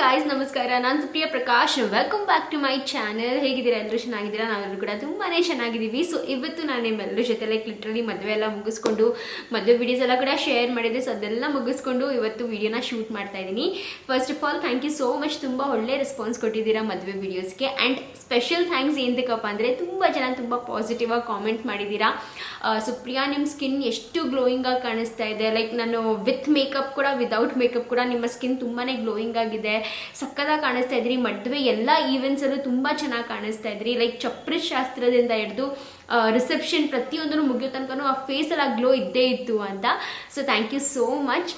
Guys ನಮಸ್ಕಾರ. ನಾನು Supriya Prakash. Welcome back to my channel ಹೇಗಿದ್ದೀರಾ? ಎಲ್ಲರೂ ಚೆನ್ನಾಗಿದ್ದೀರಾ? ನಾವೆಲ್ಲರೂ ಕೂಡ ತುಂಬಾ ಚೆನ್ನಾಗಿದ್ದೀವಿ. ಸೊ ಇವತ್ತು ನಾನು ನಿಮ್ಮೆಲ್ಲರ ಜೊತೆ ಲೈಕ್ ಲಿಟ್ರಲಿ ಮದುವೆ ಎಲ್ಲ ಮುಗಿಸ್ಕೊಂಡು, ಮದುವೆ ವಿಡಿಯೋಸ್ ಎಲ್ಲ ಕೂಡ ಶೇರ್ ಮಾಡಿದ್ದೆ ಸೊ ಅದೆಲ್ಲ ಮುಗಿಸ್ಕೊಂಡು ಇವತ್ತು ವಿಡಿಯೋನ ಶೂಟ್ ಮಾಡ್ತಾ ಇದ್ದೀನಿ. First of all thank you so much ತುಂಬ ಒಳ್ಳೆ ರೆಸ್ಪಾನ್ಸ್ ಕೊಟ್ಟಿದ್ದೀರಾ ಮದುವೆ ವಿಡಿಯೋಸ್ಗೆ ಆ್ಯಂಡ್ ಸ್ಪೆಷಲ್ ಥ್ಯಾಂಕ್ಸ್ ಏನಕ್ಕಪ್ಪ ಅಂದರೆ, ತುಂಬ ಜನ ತುಂಬ ಪಾಸಿಟಿವ್ ಆಗಿ ಕಾಮೆಂಟ್ ಮಾಡಿದ್ದೀರಾ. ಸುಪ್ರಿಯಾ ನಿಮ್ಮ ಸ್ಕಿನ್ ಎಷ್ಟು ಗ್ಲೋಯಿಂಗ್ ಆಗಿ ಕಾಣಿಸ್ತಾ ಇದೆ. ಲೈಕ್ ನಾನು ವಿತ್ ಮೇಕಪ್ ಕೂಡ ವಿದೌಟ್ ಮೇಕಪ್ ಕೂಡ ನಿಮ್ಮ ಸ್ಕಿನ್ ತುಂಬಾ ಗ್ಲೋಯಿಂಗ್ ಆಗಿದೆ. ಸಕ್ಕದಾಗಿ ಕಾಣಿಸ್ತಾ ಇದ್ರಿ ಮದುವೆ ಎಲ್ಲ ಈವೆಂಟ್ಸಲ್ಲೂ ತುಂಬ ಚೆನ್ನಾಗಿ ಕಾಣಿಸ್ತಾ ಇದ್ರಿ. ಲೈಕ್ ಚಪ್ರ ಶಾಸ್ತ್ರದಿಂದ ಹಿಡಿದು ರಿಸೆಪ್ಷನ್ ಪ್ರತಿಯೊಂದನ್ನು ಮುಗಿಯೋ ತನಕ ಆ ಫೇಸಲ್ಲಿ ಆ ಗ್ಲೋ ಇದ್ದೇ ಇತ್ತು ಅಂತ. So thank you so much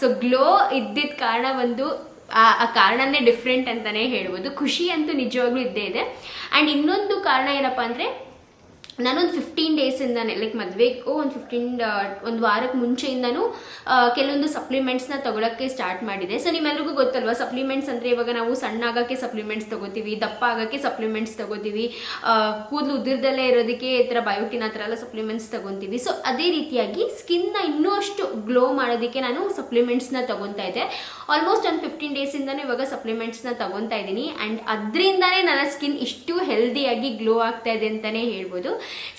so glow ಇದ್ದಿದ್ದ ಕಾರಣ ಒಂದು, ಆ ಕಾರಣನೇ ಡಿಫ್ರೆಂಟ್ ಅಂತಲೇ ಹೇಳ್ಬೋದು. ಖುಷಿ ಅಂತೂ ನಿಜವಾಗ್ಲೂ ಇದ್ದೇ ಇದೆ. ಆ್ಯಂಡ್ ಇನ್ನೊಂದು ಕಾರಣ ಏನಪ್ಪ ಅಂದರೆ ನಾನೊಂದು ಫಿಫ್ಟೀನ್ ಡೇಸಿಂದಾನೆ ಲೈಕ್ ಮದುವೆಗೂ ಒಂದು ಫಿಫ್ಟೀನ್ ಒಂದು ವಾರಕ್ಕೆ ಮುಂಚೆಯಿಂದನೂ ಕೆಲವೊಂದು ಸಪ್ಲಿಮೆಂಟ್ಸ್ನ ತಗೊಳಕ್ಕೆ ಸ್ಟಾರ್ಟ್ ಮಾಡಿದೆ. ಸೊ ನಿಮ್ಮೆಲ್ಲರಿಗೂ ಗೊತ್ತಲ್ವಾ ಸಪ್ಲಿಮೆಂಟ್ಸ್ ಅಂದರೆ ಇವಾಗ ನಾವು ಸಣ್ಣ ಆಗೋಕ್ಕೆ ಸಪ್ಲಿಮೆಂಟ್ಸ್ ತಗೋತೀವಿ, ದಪ್ಪ ಆಗೋಕ್ಕೆ ಸಪ್ಲಿಮೆಂಟ್ಸ್ ತಗೋತೀವಿ ಕೂದಲು ಉದುರ್ದಲ್ಲೇ ಇರೋದಕ್ಕೆ ಈ ಥರ ಬಯೋಟಿನ್ ಆ ಥರ ಎಲ್ಲ ಸಪ್ಲಿಮೆಂಟ್ಸ್ ತಗೊತೀವಿ. ಸೊ ಅದೇ ರೀತಿಯಾಗಿ ಸ್ಕಿನ್ನ ಇನ್ನೂ ಅಷ್ಟು ಗ್ಲೋ ಮಾಡೋದಕ್ಕೆ ನಾನು ಸಪ್ಲಿಮೆಂಟ್ಸ್ನ ತಗೊತಾ ಇದ್ದೆ. ಆಲ್ಮೋಸ್ಟ್ ಒಂದು ಫಿಫ್ಟೀನ್ ಡೇಸಿಂದನೇ ಇವಾಗ ಸಪ್ಲಿಮೆಂಟ್ಸ್ನ ತಗೊತಾ ಇದ್ದೀನಿ. ಆ್ಯಂಡ್ ಅದರಿಂದನೇ ನನ್ನ ಸ್ಕಿನ್ ಇಷ್ಟು ಹೆಲ್ದಿಯಾಗಿ ಗ್ಲೋ ಆಗ್ತಾ ಇದೆ ಅಂತಲೇ ಹೇಳ್ಬೋದು.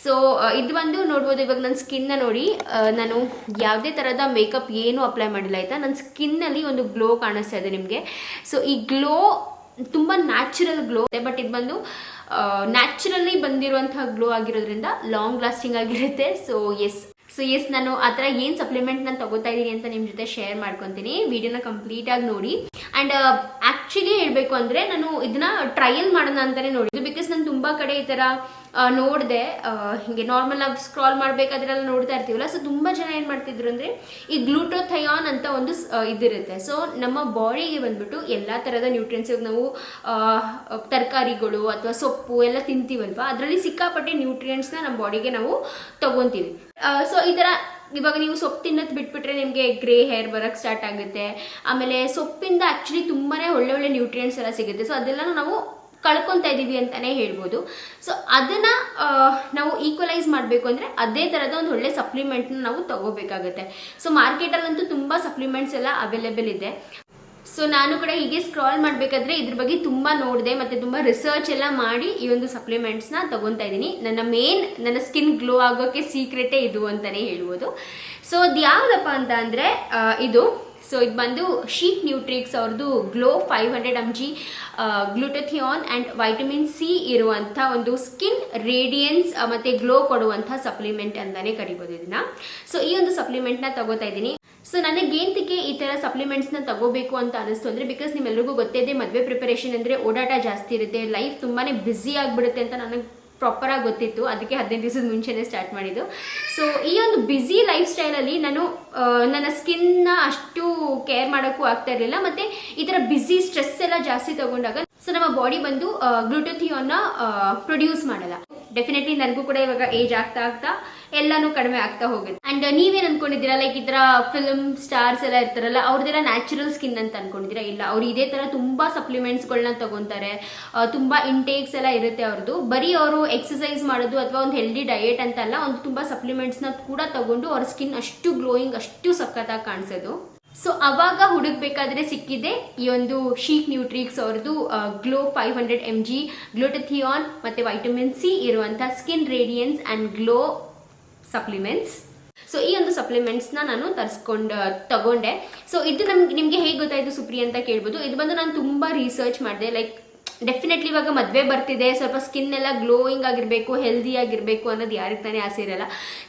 ಸೊ ಇದು ಬಂದು ನೋಡ್ಬೋದು, ಇವಾಗ ನನ್ನ ಸ್ಕಿನ್ನ ನೋಡಿ. ನಾನು ಯಾವುದೇ ಥರದ ಮೇಕಪ್ ಏನು ಅಪ್ಲೈ ಮಾಡಿಲ್ಲ, ಆಯಿತಾ? ನನ್ನ ಸ್ಕಿನ್ನಲ್ಲಿ ಒಂದು ಗ್ಲೋ ಕಾಣಿಸ್ತಾ ಇದೆ ನಿಮಗೆ. ಸೊ ಈ ಗ್ಲೋ ತುಂಬ ನ್ಯಾಚುರಲ್ ಗ್ಲೋ ಇದೆ ಬಟ್ ಇದು ಬಂದು ನ್ಯಾಚುರಲಿ ಬಂದಿರುವಂತಹ ಗ್ಲೋ ಆಗಿರೋದ್ರಿಂದ ಲಾಂಗ್ ಲಾಸ್ಟಿಂಗ್ ಆಗಿರುತ್ತೆ. ಸೊ ಎಸ್ ಸೊ ಎಸ್ ನಾನು ಆ ಥರ ಏನು ಸಪ್ಲಿಮೆಂಟ್ ನಾನು ತಗೋತಾ ಇದ್ದೀನಿ ಅಂತ ನಿಮ್ಮ ಜೊತೆ ಶೇರ್ ಮಾಡ್ಕೊತೀನಿ. ವಿಡಿಯೋನ ಕಂಪ್ಲೀಟಾಗಿ ನೋಡಿ. ಆ್ಯಂಡ್ ಆ್ಯಕ್ಚುಲಿ ಹೇಳಬೇಕು ಅಂದರೆ ನಾನು ಇದನ್ನ ಟ್ರಯಲ್ ಮಾಡೋಣ ಅಂತಲೇ ನೋಡಿದ್ದು. ಬಿಕಾಸ್ ನಾನು ತುಂಬ ಕಡೆ ಈ ಥರ ನೋಡಿದೆ. ಹಿಂಗೆ ನಾರ್ಮಲ್ ಆಗಿ ಸ್ಕ್ರಾಲ್ ಮಾಡಬೇಕಾದ್ರೆಲ್ಲ ನೋಡ್ತಾ ಇರ್ತೀವಲ್ಲ ಸೊ ತುಂಬ ಜನ ಏನು ಮಾಡ್ತಿದ್ರು ಅಂದರೆ ಈ ಗ್ಲೂಟೋಥಯಾನ್ ಅಂತ ಒಂದು ಇದಿರುತ್ತೆ. ಸೊ ನಮ್ಮ ಬಾಡಿಗೆ ಬಂದ್ಬಿಟ್ಟು ಎಲ್ಲ ಥರದ ನ್ಯೂಟ್ರಿಯನ್ಸ್ ಇವಾಗ ನಾವು ತರಕಾರಿಗಳು ಅಥವಾ ಸೊಪ್ಪು ಎಲ್ಲ ತಿಂತೀವಲ್ವಾ, ಅದರಲ್ಲಿ ಸಿಕ್ಕಾಪಟ್ಟೆ ನ್ಯೂಟ್ರಿಯೆಂಟ್ಸ್ನ ನಮ್ಮ ಬಾಡಿಗೆ ನಾವು ತಗೊತೀವಿ. ಸೊ ಈ ಥರ ಇವಾಗ ನೀವು ಸೊಪ್ಪು ತಿನ್ನೋದು ಬಿಟ್ಬಿಟ್ರೆ ನಿಮಗೆ ಗ್ರೇ ಹೇರ್ ಬರೋಕ್ಕೆ ಸ್ಟಾರ್ಟ್ ಆಗುತ್ತೆ. ಆಮೇಲೆ ಸೊಪ್ಪಿಂದ ಆ್ಯಕ್ಚುಲಿ ತುಂಬಾ ಒಳ್ಳೆ ಒಳ್ಳೆ ನ್ಯೂಟ್ರಿಯೆಂಟ್ಸ್ ಎಲ್ಲ ಸಿಗುತ್ತೆ. ಸೊ ಅದೆಲ್ಲ ನಾವು ಕಳ್ಕೊತಾ ಇದ್ದೀವಿ ಅಂತಲೇ ಹೇಳ್ಬೋದು. ಸೊ ಅದನ್ನು ನಾವು ಈಕ್ವಲೈಸ್ ಮಾಡಬೇಕು ಅಂದರೆ ಅದೇ ಥರದ ಒಂದು ಒಳ್ಳೆ ಸಪ್ಲಿಮೆಂಟ್ನ ನಾವು ತಗೋಬೇಕಾಗುತ್ತೆ. ಸೊ ಮಾರ್ಕೆಟಲ್ಲಂತೂ ತುಂಬ ಸಪ್ಲಿಮೆಂಟ್ಸ್ ಎಲ್ಲ ಅವೈಲೇಬಲ್ ಇದೆ. ಸೊ ನಾನು ಕೂಡ ಹೀಗೆ ಸ್ಕ್ರಾಲ್ ಮಾಡಬೇಕಾದ್ರೆ ಇದ್ರ ಬಗ್ಗೆ ತುಂಬ ನೋಡಿದೆ ಮತ್ತು ತುಂಬ ರಿಸರ್ಚ್ ಎಲ್ಲ ಮಾಡಿ ಈ ಒಂದು ಸಪ್ಲಿಮೆಂಟ್ಸ್ನ ತಗೊತಾ ಇದ್ದೀನಿ. ನನ್ನ ಮೇನ್ ನನ್ನ ಸ್ಕಿನ್ ಗ್ಲೋ ಆಗೋಕ್ಕೆ ಸೀಕ್ರೆಟೇ ಇದು ಅಂತಲೇ ಹೇಳ್ಬೋದು. ಸೊ ಅದು ಯಾವುದಪ್ಪ ಅಂತ ಅಂದರೆ ಇದು ಸೊ ಇದು ಬಂದು ಶೀಟ್ ನ್ಯೂಟ್ರಿಕ್ಸ್ ಅವ್ರದ್ದು glow five hundred M G glutathione and vitamin C ಇರುವಂಥ ಒಂದು ಸ್ಕಿನ್ ರೇಡಿಯನ್ಸ್ ಮತ್ತು ಗ್ಲೋ ಕೊಡುವಂಥ ಸಪ್ಲಿಮೆಂಟ್ ಅಂತಲೇ ಕರಿಬೋದು ಇದನ್ನ. ಸೊ ಈ ಒಂದು ಸಪ್ಲಿಮೆಂಟ್ನ ತಗೋತಾ ಇದ್ದೀನಿ. ಸೊ ನನಗೇಂತಕ್ಕೆ ಈ ಥರ ಸಪ್ಲಿಮೆಂಟ್ಸ್ನ ತಗೋಬೇಕು ಅಂತ ಅನಿಸ್ತು ಅಂದರೆ ಬಿಕಾಸ್ ನಿಮ್ಮೆಲ್ಲರಿಗೂ ಗೊತ್ತೇ ಇದೆ, ಮದುವೆ ಪ್ರಿಪರೇಷನ್ ಅಂದರೆ ಓಡಾಟ ಜಾಸ್ತಿ ಇರುತ್ತೆ ಲೈಫ್ ತುಂಬಾ ಬ್ಯುಸಿ ಆಗಿಬಿಡುತ್ತೆ ಅಂತ ನನಗೆ ಪ್ರಾಪರಾಗಿ ಗೊತ್ತಿತ್ತು. ಅದಕ್ಕೆ ಹದಿನೈದು ದಿವಸದ ಮುಂಚೆನೆ ಸ್ಟಾರ್ಟ್ ಮಾಡಿದ್ದು. ಸೊ ಈ ಒಂದು ಬ್ಯುಸಿ ಲೈಫ್ ಸ್ಟೈಲಲ್ಲಿ ನಾನು ನನ್ನ ಸ್ಕಿನ್ನ ಅಷ್ಟು ಕೇರ್ ಮಾಡೋಕ್ಕೂ ಆಗ್ತಾ ಇರಲಿಲ್ಲ. ಮತ್ತು ಈ ಥರ ಬ್ಯುಸಿ ಸ್ಟ್ರೆಸ್ ಎಲ್ಲ ಜಾಸ್ತಿ ತಗೊಂಡಾಗ, ಸೊ, ನಮ್ಮ ಬಾಡಿ ಬಂದು ಗ್ಲೂಟೋಥಿಯೋನ್ನ ಪ್ರೊಡ್ಯೂಸ್ ಮಾಡಲ್ಲ. ಡೆಫಿನೆಟ್ಲಿ ನನಗೂ ಕೂಡ ಇವಾಗ ಏಜ್ ಆಗ್ತಾ ಆಗ್ತಾ ಎಲ್ಲಾನು ಕಡಿಮೆ ಆಗ್ತಾ ಹೋಗುತ್ತೆ. ಅಂಡ್ ನೀವೇನ್ ಅನ್ಕೊಂಡಿದ್ದೀರಾ? ಲೈಕ್ ಈ ತರ ಫಿಲ್ಮ್ ಸ್ಟಾರ್ಸ್ ಎಲ್ಲ ಇರ್ತಾರಲ್ಲ, ಅವ್ರದ್ದೆಲ್ಲ ನ್ಯಾಚುರಲ್ ಸ್ಕಿನ್ ಅಂತ ಅನ್ಕೊಂಡಿದ್ದೀರಾ? ಇಲ್ಲ, ಅವ್ರು ಇದೇ ತರ ತುಂಬಾ ಸಪ್ಲಿಮೆಂಟ್ಸ್ಗಳನ್ನ ತಗೊಂತಾರೆ ತುಂಬಾ ಇಂಟೇಕ್ಸ್ ಎಲ್ಲ ಇರುತ್ತೆ ಅವ್ರದ್ದು. ಬರೀ ಅವರು ಎಕ್ಸಸೈಸ್ ಮಾಡೋದು ಅಥವಾ ಒಂದು ಹೆಲ್ದಿ ಡಯೆಟ್ ಅಂತ ಅಲ್ಲ, ಒಂದು ತುಂಬಾ ಸಪ್ಲಿಮೆಂಟ್ಸ್ನ ಕೂಡ ತಗೊಂಡು ಅವ್ರ ಸ್ಕಿನ್ ಅಷ್ಟು ಗ್ಲೋಯಿಂಗ್ ಅಷ್ಟು ಸಖತ್ತಾಗಿ ಕಾಣಿಸೋದು. ಸೊ ಅವಾಗ ಹುಡುಕ್ಬೇಕಾದ್ರೆ ಸಿಕ್ಕಿದೆ ಈ ಒಂದು ಶೀಕ್ ನ್ಯೂಟ್ರಿಕ್ಸ್ ಅವ್ರದ್ದು glow five hundred M G glutathione ಮತ್ತು ವೈಟಮಿನ್ ಸಿ ಇರುವಂಥ skin radiance and glow supplements so ಈ ಒಂದು ಸಪ್ಲಿಮೆಂಟ್ಸ್ನ ನಾನು ತರಿಸ್ಕೊಂಡು ತಗೊಂಡೆ. ಸೊ ಇದು ನಮ್ಗೆ, ನಿಮಗೆ ಹೇಗೆ ಗೊತ್ತಾಯಿತು ಸುಪ್ರಿ ಅಂತ ಕೇಳ್ಬೋದು. ಇದು ಬಂದು ನಾನು ತುಂಬ ರಿಸರ್ಚ್ ಮಾಡಿದೆ. ಲೈಕ್ ಡೆಫಿನೆಟ್ಲಿ ಇವಾಗ ಮದುವೆ ಬರ್ತಿದೆ. ಸ್ವಲ್ಪ ಸ್ಕಿನ್ ಎಲ್ಲ ಗ್ಲೋಯಿಂಗ್ ಆಗಿರಬೇಕು ಹೆಲ್ದಿ ಆಗಿರಬೇಕು ಅನ್ನೋದು ಯಾರಿಗೆ ತಾನೇ ಆಸೆ ಇರಲ್ಲ.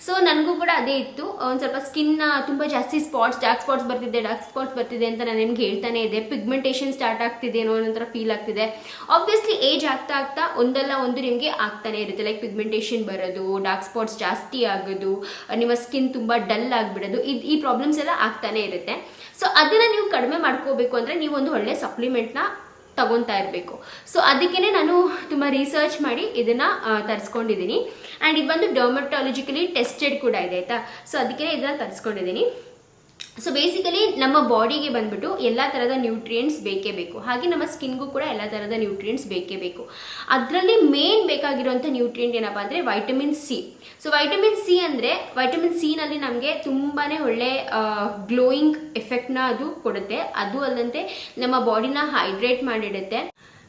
ಸೊ ನನಗೂ ಕೂಡ ಅದೇ ಇತ್ತು. ಒಂದು ಸ್ವಲ್ಪ ಸ್ಕಿನ್ನ ತುಂಬ ಜಾಸ್ತಿ ಸ್ಪಾಟ್ಸ್ ಡಾರ್ಕ್ ಸ್ಪಾಟ್ಸ್ ಬರ್ತಿದೆ ಡಾರ್ಕ್ ಸ್ಪಾಟ್ಸ್ ಬರ್ತಿದೆ ಅಂತ ನಾನು ನಿಮ್ಗೆ ಹೇಳ್ತಾನೆ ಇದೆ ಪಿಗ್ಮೆಂಟೇಷನ್ ಸ್ಟಾರ್ಟ್ ಆಗ್ತಿದೆ ಅನ್ನೋ ಒಂಥರ ಫೀಲ್ ಆಗ್ತಿದೆ. ಆಬ್ವಿಯಸ್ಲಿ ಏಜ್ ಆಗ್ತಾ ಆಗ್ತಾ ಒಂದಲ್ಲ ಒಂದು ನಿಮಗೆ ಆಗ್ತಾನೆ ಇರುತ್ತೆ. ಲೈಕ್ ಪಿಗ್ಮೆಂಟೇಷನ್ ಬರೋದು ಡಾರ್ಕ್ ಸ್ಪಾಟ್ಸ್ ಜಾಸ್ತಿ ಆಗೋದು, ನಿಮ್ಮ ಸ್ಕಿನ್ ತುಂಬ ಡಲ್ ಆಗಿಬಿಡೋದು, ಇದು ಈ ಪ್ರಾಬ್ಲಮ್ಸ್ ಎಲ್ಲ ಆಗ್ತಾನೆ ಇರುತ್ತೆ. ಸೊ ಅದನ್ನು ನೀವು ಕಡಿಮೆ ಮಾಡ್ಕೋಬೇಕು ಅಂದರೆ ನೀವು ಒಂದು ಒಳ್ಳೆ ಸಪ್ಲಿಮೆಂಟ್ನ ತಗೊತಾ ಇರಬೇಕು. ಸೊ ಅದಕ್ಕೇನೆ ನಾನು ತುಂಬ ರಿಸರ್ಚ್ ಮಾಡಿ ಇದನ್ನು ತರಿಸ್ಕೊಂಡಿದ್ದೀನಿ. ಆ್ಯಂಡ್ ಇದು ಬಂದು ಡರ್ಮಟಾಲಜಿಕಲಿ ಟೆಸ್ಟೆಡ್ ಕೂಡ ಇದೆ, ಆಯಿತಾ? ಸೊ ಅದಕ್ಕೆ ಇದನ್ನು ತರಿಸ್ಕೊಂಡಿದ್ದೀನಿ. ಸೊ ಬೇಸಿಕಲಿ ನಮ್ಮ ಬಾಡಿಗೆ ಬಂದ್ಬಿಟ್ಟು ಎಲ್ಲ ಥರದ ನ್ಯೂಟ್ರಿಯೆಂಟ್ಸ್ ಬೇಕೇ ಬೇಕು. ಹಾಗೆ ನಮ್ಮ ಸ್ಕಿನ್ಗೂ ಕೂಡ ಎಲ್ಲ ಥರದ ನ್ಯೂಟ್ರಿಯೆಂಟ್ಸ್ ಬೇಕೇ ಬೇಕು. ಅದರಲ್ಲಿ ಮೇನ್ ಬೇಕಾಗಿರುವಂಥ ನ್ಯೂಟ್ರಿಯೆಂಟ್ ಏನಪ್ಪ ಅಂದರೆ vitamin C so vitamin C ಅಂದರೆ ವೈಟಮಿನ್ ಸಿನಲ್ಲಿ ನಮಗೆ ತುಂಬಾ ಒಳ್ಳೆ ಗ್ಲೋಯಿಂಗ್ ಎಫೆಕ್ಟ್ನ ಅದು ಕೊಡುತ್ತೆ. ಅದು ಅಲ್ಲದಂತೆ ನಮ್ಮ ಬಾಡಿನ ಹೈಡ್ರೇಟ್ ಮಾಡಿಡುತ್ತೆ.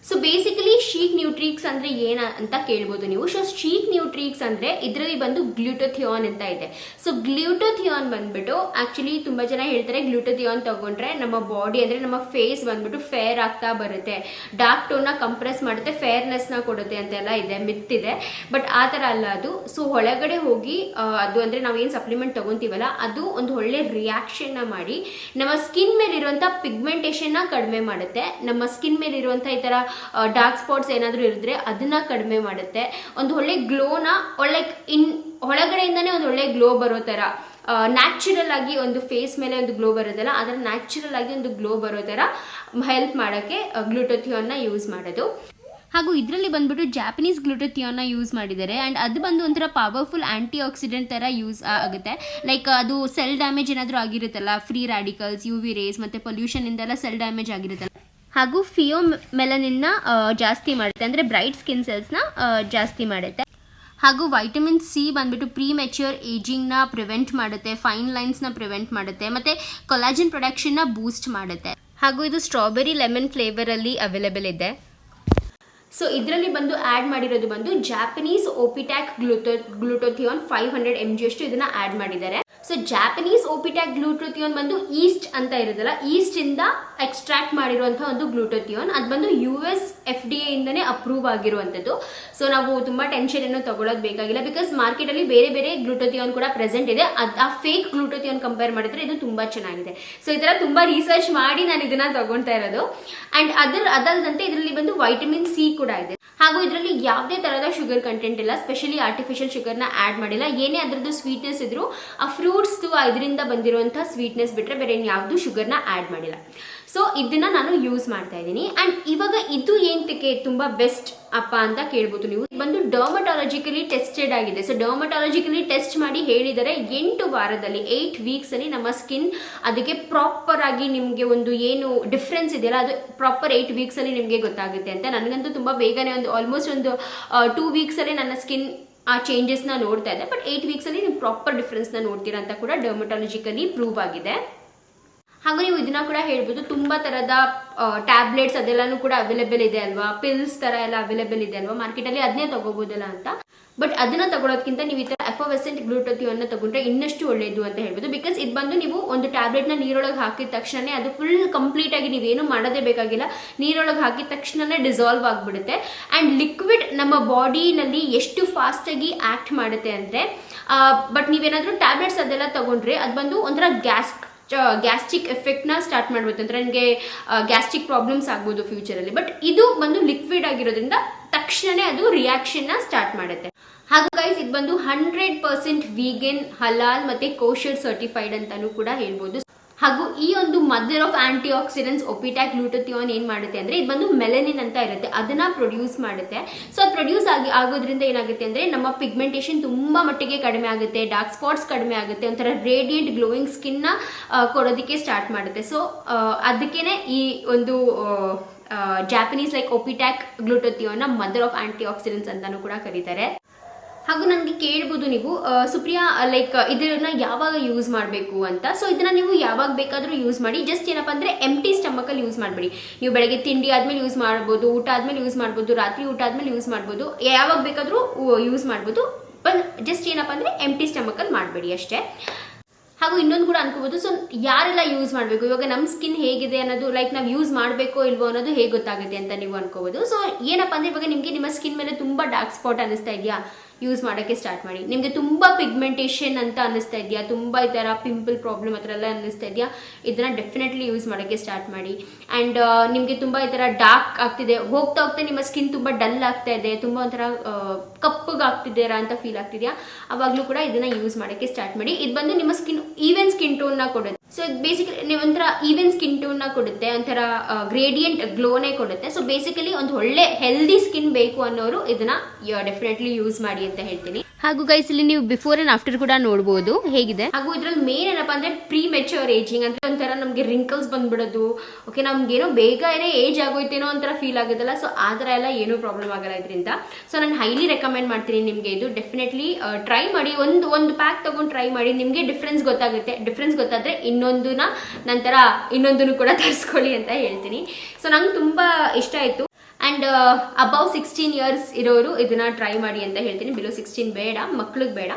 ಸೊ ಬೇಸಿಕಲಿ ಶೀಕ್ ನ್ಯೂಟ್ರಿಕ್ಸ್ ಅಂದ್ರೆ ಏನ ಅಂತ ಕೇಳ್ಬೋದು ನೀವು. ಸೊ ಶೀಕ್ ನ್ಯೂಟ್ರಿಕ್ಸ್ ಅಂದ್ರೆ ಇದರಲ್ಲಿ ಬಂದು ಗ್ಲೂಟೋಥಿಯಾನ್ ಅಂತ ಇದೆ. ಸೊ ಗ್ಲೂಟೋಥಿಯಾನ್ ಬಂದ್ಬಿಟ್ಟು ಆಕ್ಚುಲಿ ತುಂಬಾ ಜನ ಹೇಳ್ತಾರೆ ಗ್ಲೂಟೋಥಿಯಾನ್ ತಗೊಂಡ್ರೆ ನಮ್ಮ ಬಾಡಿ ಅಂದ್ರೆ ನಮ್ಮ ಫೇಸ್ ಬಂದ್ಬಿಟ್ಟು ಫೇರ್ ಆಗ್ತಾ ಬರುತ್ತೆ. ಡಾರ್ಕ್ ಟೋನ್ನ ಕಂಪ್ರೆಸ್ ಮಾಡುತ್ತೆ ಫೇರ್ನೆಸ್ನ ಕೊಡುತ್ತೆ ಅಂತೆಲ್ಲ ಇದೆ ಮಿತ್ತಿದೆ ಬಟ್ ಆ ಥರ ಅಲ್ಲ ಅದು. ಸೊ ಒಳಗಡೆ ಹೋಗಿ ಅದು ಅಂದ್ರೆ ನಾವೇನು ಸಪ್ಲಿಮೆಂಟ್ ತಗೊಂತೀವಲ್ಲ, ಅದು ಒಂದು ಒಳ್ಳೆ ರಿಯಾಕ್ಷನ್ನ ಮಾಡಿ, ನಮ್ಮ ಸ್ಕಿನ್ ಮೇಲಿರುವಂಥ ಪಿಗ್ಮೆಂಟೇಷನ್ನ ಕಡಿಮೆ ಮಾಡುತ್ತೆ. ನಮ್ಮ ಸ್ಕಿನ್ ಮೇಲೆ ಮೇಲಿರುವಂಥ ಈ ಥರ ಡಾರ್ಕ್ ಸ್ಪಾಟ್ಸ್ ಏನಾದರೂ ಇರಿದ್ರೆ ಅದನ್ನ ಕಡಿಮೆ ಮಾಡುತ್ತೆ. ಒಂದು ಒಳ್ಳೆ ಗ್ಲೋನ ಒಳ್ಳೆ ಇನ್ ಒಳಗಡೆಯಿಂದನೇ ಒಂದು ಒಳ್ಳೆ ಗ್ಲೋ ಬರೋ ಥರ ನ್ಯಾಚುರಲ್ ಆಗಿ ಒಂದು ಫೇಸ್ ಮೇಲೆ ಒಂದು ಗ್ಲೋ ಬರೋದಲ್ಲ ಅದರ ನ್ಯಾಚುರಲ್ ಆಗಿ ಒಂದು ಗ್ಲೋ ಬರೋ ಥರ ಹೆಲ್ಪ್ ಮಾಡೋಕ್ಕೆ ಗ್ಲೂಟೋಥಿಯೋನ್ನ ಯೂಸ್ ಮಾಡೋದು. ಹಾಗೂ ಇದರಲ್ಲಿ ಬಂದ್ಬಿಟ್ಟು ಜಾಪನೀಸ್ ಗ್ಲೂಟೋಥಿಯೋನ್ನ ಯೂಸ್ ಮಾಡಿದ್ದಾರೆ. ಆ್ಯಂಡ್ ಅದು ಬಂದು ಒಂಥರ ಪವರ್ಫುಲ್ ಆಂಟಿ ಆಕ್ಸಿಡೆಂಟ್ ಥರ ಯೂಸ್ ಆಗುತ್ತೆ. ಲೈಕ್ ಅದು ಸೆಲ್ ಡ್ಯಾಮೇಜ್ ಏನಾದರೂ ಆಗಿರುತ್ತಲ್ಲ free radicals U V rays ಮತ್ತು ಪೊಲ್ಯೂಷನಿಂದೆಲ್ಲ ಸೆಲ್ ಡ್ಯಾಮೇಜ್ ಆಗಿರುತ್ತಲ್ಲ. ಹಾಗೂ ಫಿಯೋ ಮೆಲನಿನ್ನ ಜಾಸ್ತಿ ಮಾಡುತ್ತೆ. ಅಂದರೆ ಬ್ರೈಟ್ ಸ್ಕಿನ್ ಸೆಲ್ಸ್ನ ಜಾಸ್ತಿ ಮಾಡುತ್ತೆ. ಹಾಗೂ ವೈಟಮಿನ್ ಸಿ ಬಂದ್ಬಿಟ್ಟು ಪ್ರೀ ಮೆಚ್ಯೂರ್ ಏಜಿಂಗ್ನ ಪ್ರಿವೆಂಟ್ ಮಾಡುತ್ತೆ ಫೈನ್ ಲೈನ್ಸ್ನ ಪ್ರಿವೆಂಟ್ ಮಾಡುತ್ತೆ, ಮತ್ತು ಕೊಲಾಜಿನ್ ಪ್ರೊಡಕ್ಷನ್ನ ಬೂಸ್ಟ್ ಮಾಡುತ್ತೆ. ಹಾಗೂ ಇದು ಸ್ಟ್ರಾಬೆರಿ ಲೆಮನ್ ಫ್ಲೇವರಲ್ಲಿ ಅವೈಲೇಬಲ್ ಇದೆ. ಸೊ ಇದರಲ್ಲಿ ಬಂದು ಆ್ಯಡ್ ಮಾಡಿರೋದು ಬಂದು Japanese Opitac gluta glutathione five hundred M G ಅಷ್ಟು ಇದನ್ನ ಆ್ಯಡ್ ಮಾಡಿದ್ದಾರೆ. ಸೊ ಜಾಪನೀಸ್ ಓಪಿಟ್ಯಾಕ್ ಗ್ಲೂಟೋಥಿಯೋನ್ ಬಂದು ಈಸ್ಟ್ ಅಂತ ಇರೋದಲ್ಲ ಈಸ್ಟ್ ಇಂದ ಎಕ್ಸ್ಟ್ರಾಕ್ಟ್ ಮಾಡಿರುವಂತಹ ಒಂದು ಗ್ಲೂಟೋಥಿಯೋನ್ ಅದು ಬಂದು ಯು ಎಸ್ ಎಫ್ ಡಿ ಇಂದನೇ ಅಪ್ರೂವ್ ಆಗಿರುವಂಥದ್ದು. ಸೊ ನಾವು ತುಂಬಾ ಟೆನ್ಷನ್ ಏನೋ ತಗೊಳ್ಳೋದು ಬೇಕಾಗಿಲ್ಲ ಬಿಕಾಸ್ ಮಾರ್ಕೆಟ್ ಅಲ್ಲಿ ಬೇರೆ ಬೇರೆ ಗ್ಲೂಟೋಥಿಯೋನ್ ಕೂಡ ಪ್ರೆಸೆಂಟ್ ಇದೆ. ಅದ್- ಆ ಫೇಕ್ ಗ್ಲೂಟೋಥಿಯೋನ್ ಕಂಪೇರ್ ಮಾಡಿದ್ರೆ ಇದು ತುಂಬಾ ಚೆನ್ನಾಗಿದೆ. ಸೊ ಈ ತರ ತುಂಬಾ ರಿಸರ್ಚ್ ಮಾಡಿ ನಾನು ಇದನ್ನ ತಗೊಳ್ತಾ ಇರೋದು. ಅಂಡ್ ಅದರ ಅದಲ್ಲದಂತೆ ಇದರಲ್ಲಿ ಬಂದು ವೈಟಮಿನ್ ಸಿ ಕೂಡ ಇದೆ. ಹಾಗೂ ಇದರಲ್ಲಿ ಯಾವುದೇ ತರಹದ ಶುಗರ್ ಕಂಟೆಂಟ್ ಇಲ್ಲ. ಸ್ಪೆಷಲಿ ಆರ್ಟಿಫಿಷಿಯಲ್ ಶುಗರ್ನ ಆ್ಯಡ್ ಮಾಡಿಲ್ಲ. ಏನೇ ಅದರದ್ದು ಸ್ವೀಟ್ನೆಸ್ ಇದ್ರು, ಆ ಫ್ರೂಟ್ಸ್ದು ಇದರಿಂದ ಬಂದಿರುವಂತಹ ಸ್ವೀಟ್ನೆಸ್ ಬಿಟ್ಟರೆ ಬೇರೆ ಯಾವುದು ನ ಆ್ಯಡ್ ಮಾಡಿಲ್ಲ. ಸೊ ಇದನ್ನ ನಾನು ಯೂಸ್ ಮಾಡ್ತಾ ಇದ್ದೀನಿ. ಆ್ಯಂಡ್ ಇವಾಗ ಇದು ಏನಕ್ಕೆ ತುಂಬ ಬೆಸ್ಟ್ ಅಪ್ಪ ಅಂತ ಕೇಳ್ಬೋದು ನೀವು. ಬಂದು ಡರ್ಮಟಾಲಜಿಕಲಿ ಟೆಸ್ಟೆಡ್ ಆಗಿದೆ. ಸೊ ಡರ್ಮಟಾಲಜಿಕಲಿ ಟೆಸ್ಟ್ ಮಾಡಿ ಹೇಳಿದರೆ ಎಂಟು ವಾರದಲ್ಲಿ ಏಯ್ಟ್ ವೀಕ್ಸಲ್ಲಿ ನಮ್ಮ ಸ್ಕಿನ್ ಅದಕ್ಕೆ ಪ್ರಾಪರ್ ಆಗಿ ನಿಮಗೆ ಒಂದು ಏನು ಡಿಫ್ರೆನ್ಸ್ ಇದೆಯಲ್ಲ, ಅದು ಪ್ರಾಪರ್ ಏಯ್ಟ್ ವೀಕ್ಸಲ್ಲಿ ನಿಮಗೆ ಗೊತ್ತಾಗುತ್ತೆ ಅಂತ. ನನಗಂತೂ ತುಂಬ ಬೇಗನೆ ಒಂದು ಆಲ್ಮೋಸ್ಟ್ ಒಂದು ಟೂ ವೀಕ್ಸಲ್ಲೇ ನನ್ನ ಸ್ಕಿನ್ ಆ ಚೇಂಜಸ್ನ ನೋಡ್ತಾ ಇದೆ. ಬಟ್ ಏಯ್ಟ್ ವೀಕ್ಸಲ್ಲಿ ನೀವು ಪ್ರಾಪರ್ ಡಿಫ್ರೆನ್ಸ್ನ ನೋಡ್ತೀರಾ ಅಂತ ಕೂಡ ಡರ್ಮಟಾಲಜಿಕಲಿ ಪ್ರೂವ್ ಆಗಿದೆ. ಹಾಗೂ ನೀವು ಇದನ್ನ ಕೂಡ ಹೇಳ್ಬೋದು, ತುಂಬಾ ತರದ ಟ್ಯಾಬ್ಲೆಟ್ಸ್ ಅದೆಲ್ಲಾನು ಕೂಡ ಅವೈಲೇಬಲ್ ಇದೆ ಅಲ್ವಾ? ಪಿಲ್ಸ್ ತರ ಎಲ್ಲ ಅವೈಲೇಬಲ್ ಇದೆ ಅಲ್ವಾ? ಮಾರ್ಕೆಟಲ್ಲಿ ಅದನ್ನೇ ತಗೋಬೋದಲ್ಲ ಅಂತ. ಬಟ್ ಅದನ್ನ ತಗೊಳೋದಕ್ಕಿಂತ ನೀವು ಈ ತರ ಎಫೋವೆಸೆಂಟ್ ಗ್ಲೂಟೋಥಿಯನ್ನ ತಗೊಂಡ್ರೆ ಇನ್ನಷ್ಟು ಒಳ್ಳೇದು ಅಂತ ಹೇಳ್ಬೋದು. ಬಿಕಾಸ್ ಇದು ಬಂದು ನೀವು ಒಂದು ಟ್ಯಾಬ್ಲೆಟ್ನ ನೀರೊಳಗೆ ಹಾಕಿದ ತಕ್ಷಣನೇ ಅದು ಫುಲ್ ಕಂಪ್ಲೀಟ್ ಆಗಿ ನೀವೇನು ಮಾಡೋದೇ ಬೇಕಾಗಿಲ್ಲ. ನೀರೊಳಗೆ ಹಾಕಿದ ತಕ್ಷಣನೇ ಡಿಸಾಲ್ವ್ ಆಗಿಬಿಡುತ್ತೆ. ಆ್ಯಂಡ್ ಲಿಕ್ವಿಡ್ ನಮ್ಮ ಬಾಡಿನಲ್ಲಿ ಎಷ್ಟು ಫಾಸ್ಟಾಗಿ ಆ್ಯಕ್ಟ್ ಮಾಡುತ್ತೆ ಅಂದರೆ ಬಟ್ ನೀವೇನಾದರೂ ಟ್ಯಾಬ್ಲೆಟ್ಸ್ ಅದೆಲ್ಲ ತಗೊಂಡ್ರೆ ಅದು ಬಂದು ಒಂಥರ ಗ್ಯಾಸ್ ಗ್ಯಾಸ್ಟ್ರಿಕ್ ಎಫೆಕ್ಟ್ನ ಸ್ಟಾರ್ಟ್ ಮಾಡ್ಬೋದು ಅಂದರೆ ನನಗೆ ಗ್ಯಾಸ್ಟ್ರಿಕ್ ಪ್ರಾಬ್ಲಮ್ಸ್ ಆಗ್ಬೋದು ಫ್ಯೂಚರಲ್ಲಿ ಬಟ್ ಇದು ಬಂದು ಲಿಕ್ವಿಡ್ ಆಗಿರೋದ್ರಿಂದ ತಕ್ಷಣನೇ ಅದು ರಿಯಾಕ್ಷನ್ನ ಸ್ಟಾರ್ಟ್ ಮಾಡುತ್ತೆ. ಹಾಗೂ ಗೈಸ್ ಇದು ಬಂದು ಹಂಡ್ರೆಡ್ ಪರ್ಸೆಂಟ್ ವೀಗನ್ ಹಲಾಲ್ ಮತ್ತೆ ಕೋಶರ್ ಸರ್ಟಿಫೈಡ್ ಅಂತಾನೂ ಕೂಡ ಹೇಳ್ಬೋದು. ಹಾಗೂ ಈ ಒಂದು mother of antioxidants Opitac glutathione ಏನು ಮಾಡುತ್ತೆ ಅಂದರೆ ಇದು ಬಂದು ಮೆಲನಿನ್ ಅಂತ ಇರುತ್ತೆ. ಅದನ್ನ ಪ್ರೊಡ್ಯೂಸ್ ಮಾಡುತ್ತೆ. ಸೊ ಅದು ಪ್ರೊಡ್ಯೂಸ್ ಆಗಿ ಆಗೋದ್ರಿಂದ ಏನಾಗುತ್ತೆ ಅಂದರೆ ನಮ್ಮ ಪಿಗ್ಮೆಂಟೇಷನ್ ತುಂಬ ಮಟ್ಟಿಗೆ ಕಡಿಮೆ ಆಗುತ್ತೆ ಡಾರ್ಕ್ ಸ್ಪಾಟ್ಸ್ ಕಡಿಮೆ ಆಗುತ್ತೆ, ಒಂಥರ ರೇಡಿಯಂಟ್ ಗ್ಲೋಯಿಂಗ್ ಸ್ಕಿನ್ನ ಕೊಡೋದಕ್ಕೆ ಸ್ಟಾರ್ಟ್ ಮಾಡುತ್ತೆ. ಸೊ ಅದಕ್ಕೇನೆ ಈ ಒಂದು Japanese like Opitac glutathione mother of antioxidants ಅಂತಾನೂ ಕೂಡ ಕರೀತಾರೆ. ಹಾಗೂ ನನಗೆ ಕೇಳ್ಬೋದು ನೀವು ಸುಪ್ರಿಯಾ ಲೈಕ್ ಇದನ್ನ ಯಾವಾಗ ಯೂಸ್ ಮಾಡಬೇಕು ಅಂತ. ಸೊ ಇದನ್ನ ನೀವು ಯಾವಾಗ ಬೇಕಾದರೂ ಯೂಸ್ ಮಾಡಿ. ಜಸ್ಟ್ ಏನಪ್ಪ ಅಂದರೆ ಎಂಟಿ ಸ್ಟಮಕಲ್ಲಿ ಯೂಸ್ ಮಾಡಬೇಡಿ. ನೀವು ಬೆಳಗ್ಗೆ ತಿಂಡಿ ಆದಮೇಲೆ ಯೂಸ್ ಮಾಡ್ಬೋದು, ಊಟ ಆದಮೇಲೆ ಯೂಸ್ ಮಾಡ್ಬೋದು, ರಾತ್ರಿ ಊಟ ಆದಮೇಲೆ ಯೂಸ್ ಮಾಡ್ಬೋದು. ಯಾವಾಗ ಬೇಕಾದರೂ ಯೂಸ್ ಮಾಡ್ಬೋದು. ಬಟ್ ಜಸ್ಟ್ ಏನಪ್ಪ ಅಂದರೆ ಎಂಟಿ ಸ್ಟಮಕಲ್ಲಿ ಮಾಡಬೇಡಿ ಅಷ್ಟೇ. ಹಾಗೂ ಇನ್ನೊಂದು ಕೂಡ ಅನ್ಕೋಬಹುದು ಸೊ ಯಾರೆಲ್ಲ ಯೂಸ್ ಮಾಡಬೇಕು? ಇವಾಗ ನಮ್ಮ ಸ್ಕಿನ್ ಹೇಗಿದೆ ಅನ್ನೋದು ಲೈಕ್ ನಾವು ಯೂಸ್ ಮಾಡಬೇಕೋ ಇಲ್ವೋ ಅನ್ನೋದು ಹೇಗೆ ಗೊತ್ತಾಗುತ್ತೆ ಅಂತ ನೀವು ಅನ್ಕೋಬಹುದು ಸೊ ಏನಪ್ಪ ಅಂದರೆ ಇವಾಗ ನಿಮಗೆ ನಿಮ್ಮ ಸ್ಕಿನ್ ಮೇಲೆ ತುಂಬ ಡಾರ್ಕ್ ಸ್ಪಾಟ್ ಅನಿಸ್ತಾ ಇದೆಯಾ? ಯೂಸ್ ಮಾಡೋಕ್ಕೆ ಸ್ಟಾರ್ಟ್ ಮಾಡಿ. ನಿಮಗೆ ತುಂಬ ಪಿಗ್ಮೆಂಟೇಷನ್ ಅಂತ ಅನ್ನಿಸ್ತಾ ಇದೆಯಾ? ತುಂಬ ಈ ಥರ ಪಿಂಪಲ್ ಪ್ರಾಬ್ಲಮ್ ಆ ಥರ ಎಲ್ಲ ಅನ್ನಿಸ್ತಾ ಇದೆಯಾ? ಇದನ್ನ ಡೆಫಿನೆಟ್ಲಿ ಯೂಸ್ ಮಾಡೋಕ್ಕೆ ಸ್ಟಾರ್ಟ್ ಮಾಡಿ. ಆ್ಯಂಡ್ ನಿಮಗೆ ತುಂಬ ಈ ಥರ ಡಾರ್ಕ್ ಆಗ್ತಿದೆ. ಹೋಗ್ತಾ ಹೋಗ್ತಾ ನಿಮ್ಮ ಸ್ಕಿನ್ ತುಂಬ ಡಲ್ ಆಗ್ತಾ ಇದೆ. ತುಂಬ ಒಂಥರ ಕಪ್ಪಗಾಗ್ತಿದ್ದೀರಾ ಅಂತ ಫೀಲ್ ಆಗ್ತಿದೆಯಾ? ಅವಾಗಲೂ ಕೂಡ ಇದನ್ನು ಯೂಸ್ ಮಾಡೋಕ್ಕೆ ಸ್ಟಾರ್ಟ್ ಮಾಡಿ. ಇದು ಬಂದು ನಿಮ್ಮ ಸ್ಕಿನ್ ಈವನ್ ಸ್ಕಿನ್ ಟೋನ್ನ ಕೊಡುತ್ತೆ. ಸೊ ಬೇಸಿಕಲಿ ನೀವು ಒಂಥರ ಈವನ್ ಸ್ಕಿನ್ ಟೋನ್ನ ಕೊಡುತ್ತೆ, ಒಂಥರ ಗ್ರೇಡಿಯಂಟ್ ಗ್ಲೋನೇ ಕೊಡುತ್ತೆ. ಸೊ ಬೇಸಿಕಲಿ ಒಂದು ಒಳ್ಳೆ ಹೆಲ್ದಿ ಸ್ಕಿನ್ ಬೇಕು ಅನ್ನೋರು ಇದನ್ನ ಡೆಫಿನೆಟ್ಲಿ ಯೂಸ್ ಮಾಡಿ ಅಂತ ಹೇಳ್ತೀನಿ. ಹಾಗೂ ಗೈಸ್ ಇಲ್ಲಿ ನೀವು ಬಿಫೋರ್ ಅಂಡ್ ಆಫ್ಟರ್ ಕೂಡ ನೋಡಬಹುದು ಹೇಗಿದೆ? ಹಾಗೂ ಇದ್ರಲ್ಲಿ ಮೇನ್ ಏನಪ್ಪಾ ಅಂದ್ರೆ ಪ್ರೀ ಮೆಚೂರ್ ಏಜಿಂಗ್ ಅಂದ್ರೆ ಒಂಥರ ನಮಗೆ ರಿಂಕಲ್ಸ್ ಬಂದ್ಬಿಡೋದು. ಓಕೆ ನಮ್ಗೇನೋ ಬೇಗ ಏನೇ ಏಜ್ ಆಗೋಯ್ತೇನೋ ಒಂಥರ ಫೀಲ್ ಆಗುತ್ತಲ್ಲ. ಸೊ ಆ ಥರ ಎಲ್ಲ ಏನೂ ಪ್ರಾಬ್ಲಮ್ ಆಗಲ್ಲ ಇದರಿಂದ. ಸೊ ನಾನು ಹೈಲಿ ರೆಕಮೆಂಡ್ ಮಾಡ್ತೀನಿ ನಿಮಗೆ ಇದು. ಡೆಫಿನೆಟ್ಲಿ ಟ್ರೈ ಮಾಡಿ. ಒಂದು ಒಂದು ಪ್ಯಾಕ್ ತಗೊಂಡು ಟ್ರೈ ಮಾಡಿ. ನಿಮಗೆ ಡಿಫ್ರೆನ್ಸ್ ಗೊತ್ತಾಗುತ್ತೆ. ಡಿಫ್ರೆನ್ಸ್ ಗೊತ್ತಾದ್ರೆ ಇನ್ನೊಂದನ್ನ ನಂತರ ಇನ್ನೊಂದನ್ನು ಕೂಡ ತರಿಸ್ಕೊಳ್ಳಿ ಅಂತ ಹೇಳ್ತೀನಿ. ಸೊ ನಂಗೆ ತುಂಬ ಇಷ್ಟ ಆಯಿತು. ಆ್ಯಂಡ್ ಅಬೌವ್ ಸಿಕ್ಸ್ಟೀನ್ ಇಯರ್ಸ್ ಇರೋರು ಇದನ್ನ ಟ್ರೈ ಮಾಡಿ ಅಂತ ಹೇಳ್ತೀನಿ. ಬಿಲೋ ಸಿಕ್ಸ್ಟೀನ್ ಬೇಡ, ಮಕ್ಳಿಗೆ ಬೇಡ.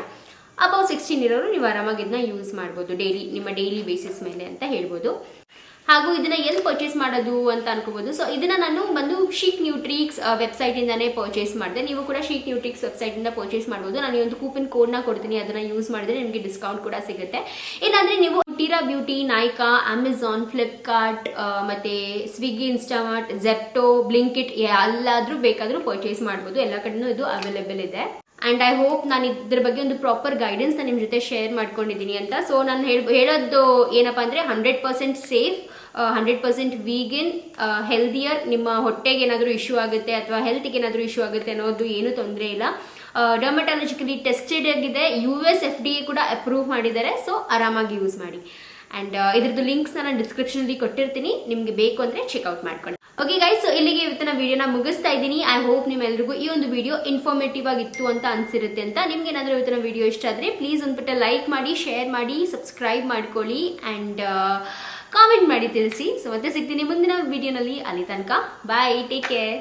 ಅಬೌವ್ ಸಿಕ್ಸ್ಟೀನ್ ಇರೋರು ನೀವು ಆರಾಮಾಗಿ ಇದನ್ನ ಯೂಸ್ ಮಾಡ್ಬೋದು ಡೈಲಿ ನಿಮ್ಮ ಡೈಲಿ ಬೇಸಿಸ್ ಮೇಲೆ ಅಂತ ಹೇಳ್ಬೋದು. ಹಾಗೂ ಇದನ್ನ ಎಲ್ಲಿ ಪರ್ಚೇಸ್ ಮಾಡೋದು ಅಂತ ಅನ್ಕೋಬಹುದು ಸೊ ಇದನ್ನ ನಾನು ಬಂದು ಶೀಟ್ ನ್ಯೂಟ್ರಿಕ್ಸ್ ವೆಬ್ಸೈಟ್ ಇಂದಾನೇ ಪರ್ಚೇಸ್ ಮಾಡಿದೆ. ನೀವು ಕೂಡ ಶೀಟ್ ನ್ಯೂಟ್ರಿಕ್ಸ್ ವೆಬ್ಸೈಟ್ ಇಂದ ಪರ್ಚೇಸ್ ಮಾಡ್ಬೋದು. ನಾನು ಈ ಒಂದು ಕೂಪನ್ನ ಕೊಡ್ತೀನಿ, ಅದನ್ನ ಯೂಸ್ ಮಾಡಿದ್ರೆ ನಿಮಗೆ ಡಿಸ್ಕೌಂಟ್ ಕೂಡ ಸಿಗುತ್ತೆ. ಇಲ್ಲಾಂದ್ರೆ ನೀವು ಟೀರಾ ಬ್ಯೂಟಿ ನಾಯ್ಕಾ ಅಮೆಝಾನ್ ಫ್ಲಿಪ್ಕಾರ್ಟ್ ಮತ್ತೆ ಸ್ವಿಗ್ಗಿ ಇನ್ಸ್ಟಾಮಾರ್ಟ್ ಜೆಪ್ಟೋ ಬ್ಲಿಂಕಿಟ್ ಎಲ್ಲಾದ್ರೂ ಬೇಕಾದ್ರೂ ಪರ್ಚೇಸ್ ಮಾಡ್ಬೋದು. ಎಲ್ಲ ಕಡೆನೂ ಇದು ಅವೈಲೇಬಲ್ ಇದೆ. ಆ್ಯಂಡ್ ಐ ಹೋಪ್ ನಾನು ಇದ್ರ ಬಗ್ಗೆ ಒಂದು ಪ್ರಾಪರ್ ಗೈಡೆನ್ಸ್ ನಿಮ್ಮ ಜೊತೆ ಶೇರ್ ಮಾಡ್ಕೊಂಡಿದ್ದೀನಿ ಅಂತ. ಸೊ ನಾನು ಹೇಳ, ಹೇಳೋದು ಏನಪ್ಪ ಅಂದರೆ hundred percent safe hundred percent vegan healthier ನಿಮ್ಮ ಹೊಟ್ಟೆಗೆ ಏನಾದರೂ ಇಶ್ಯೂ ಆಗುತ್ತೆ ಅಥವಾ ಹೆಲ್ತ್ಗೆ ಏನಾದರೂ ಇಶ್ಯೂ ಆಗುತ್ತೆ ಅನ್ನೋದು ಏನೂ ತೊಂದರೆ ಇಲ್ಲ. ಡರ್ಮಟಾಲಜಿಕಲಿ ಟೆಸ್ಟೆಡ್ ಆಗಿದೆ. ಯು ಎಸ್ ಎಫ್ ಡಿ ಕೂಡ ಅಪ್ರೂವ್ ಮಾಡಿದ್ದಾರೆ. ಸೊ ಆರಾಮಾಗಿ ಯೂಸ್ ಮಾಡಿ. ಆ್ಯಂಡ್ ಇದ್ರದ್ದು ಲಿಂಕ್ಸ್ ನಾನು ಡಿಸ್ಕ್ರಿಪ್ಷನಲ್ಲಿ ಕೊಟ್ಟಿರ್ತೀನಿ. ನಿಮಗೆ ಬೇಕು ಅಂದರೆ ಚೆಕ್ಔಟ್ ಮಾಡ್ಕೊಳ್ಳಿ. ಓಕೆ ಗೈಸ್ ಇಲ್ಲಿಗೆ ಇವತ್ತಿನ ವಿಡಿಯೋನ ಮುಗಿಸ್ತಾ ಇದ್ದೀನಿ. ಐ ಹೋಪ್ ನಿಮ್ಮೆಲ್ಲರಿಗೂ ಈ ಒಂದು ವಿಡಿಯೋ ಇನ್ಫಾರ್ಮೇಟಿವ್ ಆಗಿತ್ತು ಅಂತ ಅನ್ಸಿರುತ್ತೆ ಅಂತ. ನಿಮ್ಗೆ ಏನಾದರೂ ಇವತ್ತಿನ ವಿಡಿಯೋ ಇಷ್ಟ ಆದರೆ ಪ್ಲೀಸ್ ಒಂದು ಲೈಕ್ ಮಾಡಿ ಶೇರ್ ಮಾಡಿ ಸಬ್ಸ್ಕ್ರೈಬ್ ಮಾಡ್ಕೊಳ್ಳಿ. ಆ್ಯಂಡ್ ಕಾಮೆಂಟ್ ಮಾಡಿ ತಿಳಿಸಿ. ಸೊ ಮತ್ತೆ ಸಿಗ್ತೀನಿ ಮುಂದಿನ ವಿಡಿಯೋನಲ್ಲಿ ಅಲ್ಲಿ ತನಕ. Bye take care